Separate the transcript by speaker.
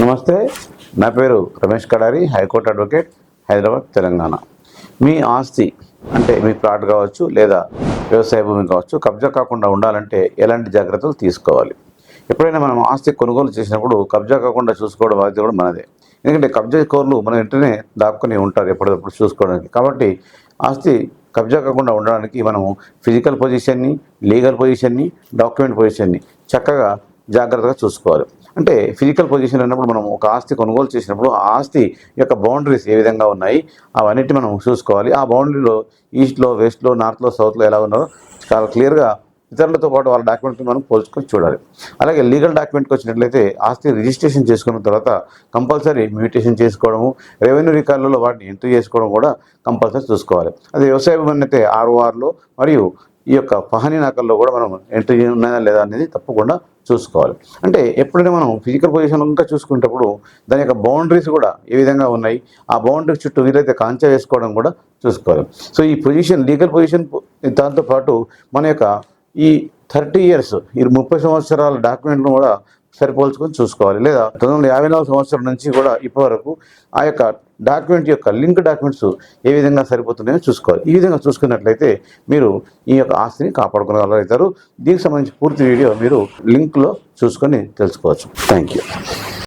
Speaker 1: నమస్తే నా పేరు Ramesh Kadari high court advocate Hyderabad Telangana. మీ ఆస్తి అంటే మీ ప్లాట్ కావచ్చు లేదా వ్యవసాయ భూమి కావచ్చు కబ్జా కాకుండా ఉండాలంటే ఎలాంటి జాగ్రత్తలు తీసుకోవాలి? ఎప్పుడైనా మనం ఆస్తి కొనుగోలు చేసినప్పుడు కబ్జా కాకుండా చూసుకోవడం బాధ్యత కూడా మనదే. ఎందుకంటే కబ్జా కోర్లు మన ఇంటనే దాక్కుని ఉంటారు ఎప్పటికప్పుడు చూసుకోవడానికి. కాబట్టి ఆస్తి కబ్జా కాకుండా ఉండడానికి మనము ఫిజికల్ పొజిషన్ని లీగల్ పొజిషన్ని డాక్యుమెంట్ పొజిషన్ని చక్కగా జాగ్రత్తగా చూసుకోవాలి. అంటే ఫిజికల్ పొజిషన్ అన్నప్పుడు మనం ఒక ఆస్తి కొనుగోలు చేసినప్పుడు ఆ ఆస్తి యొక్క బౌండరీస్ ఏ విధంగా ఉన్నాయి అవన్నిటి మనం చూసుకోవాలి. ఆ బౌండరీలో ఈస్ట్లో వెస్ట్లో నార్త్లో సౌత్లో ఎలా ఉన్నారో చాలా క్లియర్గా ఇతరులతో పాటు వాళ్ళ డాక్యుమెంట్ని మనం పోల్చుకొని చూడాలి. అలాగే లీగల్ డాక్యుమెంట్కి వచ్చినట్లయితే ఆస్తి రిజిస్ట్రేషన్ చేసుకున్న తర్వాత కంపల్సరీ మ్యూటేషన్ చేసుకోవడము రెవెన్యూ రికార్డులలో వాటిని ఎంట్రీ చేసుకోవడం కూడా కంపల్సరీ చూసుకోవాలి. అదే వ్యవసాయ భూమి అయితే ఆర్ఓఆర్లో మరియు ఈ యొక్క పహని నాకల్లో కూడా మనం ఎంట్రీ ఉన్నాయా లేదా అనేది తప్పకుండా చూసుకోవాలి. అంటే ఎప్పుడైనా మనం ఫిజికల్ పొజిషన్ ఇంకా చూసుకునేటప్పుడు దాని యొక్క బౌండరీస్ కూడా ఏ విధంగా ఉన్నాయి? ఆ బౌండరీ చుట్టూ వీలైతే కాంచా వేసుకోవడం కూడా చూసుకోవాలి. సో ఈ పొజిషన్ లీగల్ పొజిషన్ దాంతోపాటు మన యొక్క ఈ థర్టీ ఇయర్స్ ఈ ముప్పై సంవత్సరాల డాక్యుమెంట్ను కూడా సరిపోల్చుకొని చూసుకోవాలి. లేదా తొమ్మిది వందల యాభై నాలుగు సంవత్సరం నుంచి కూడా ఇప్పటి వరకు ఆ యొక్క డాక్యుమెంట్ యొక్క లింక్ డాక్యుమెంట్స్ ఏ విధంగా సరిపోతున్నాయో చూసుకోవాలి. ఈ విధంగా చూసుకున్నట్లయితే మీరు ఈ యొక్క ఆస్తిని కాపాడుకోగలుగుతారు దీనికి సంబంధించి పూర్తి వీడియో మీరు లింక్లో చూసుకొని తెలుసుకోవచ్చు. Thank you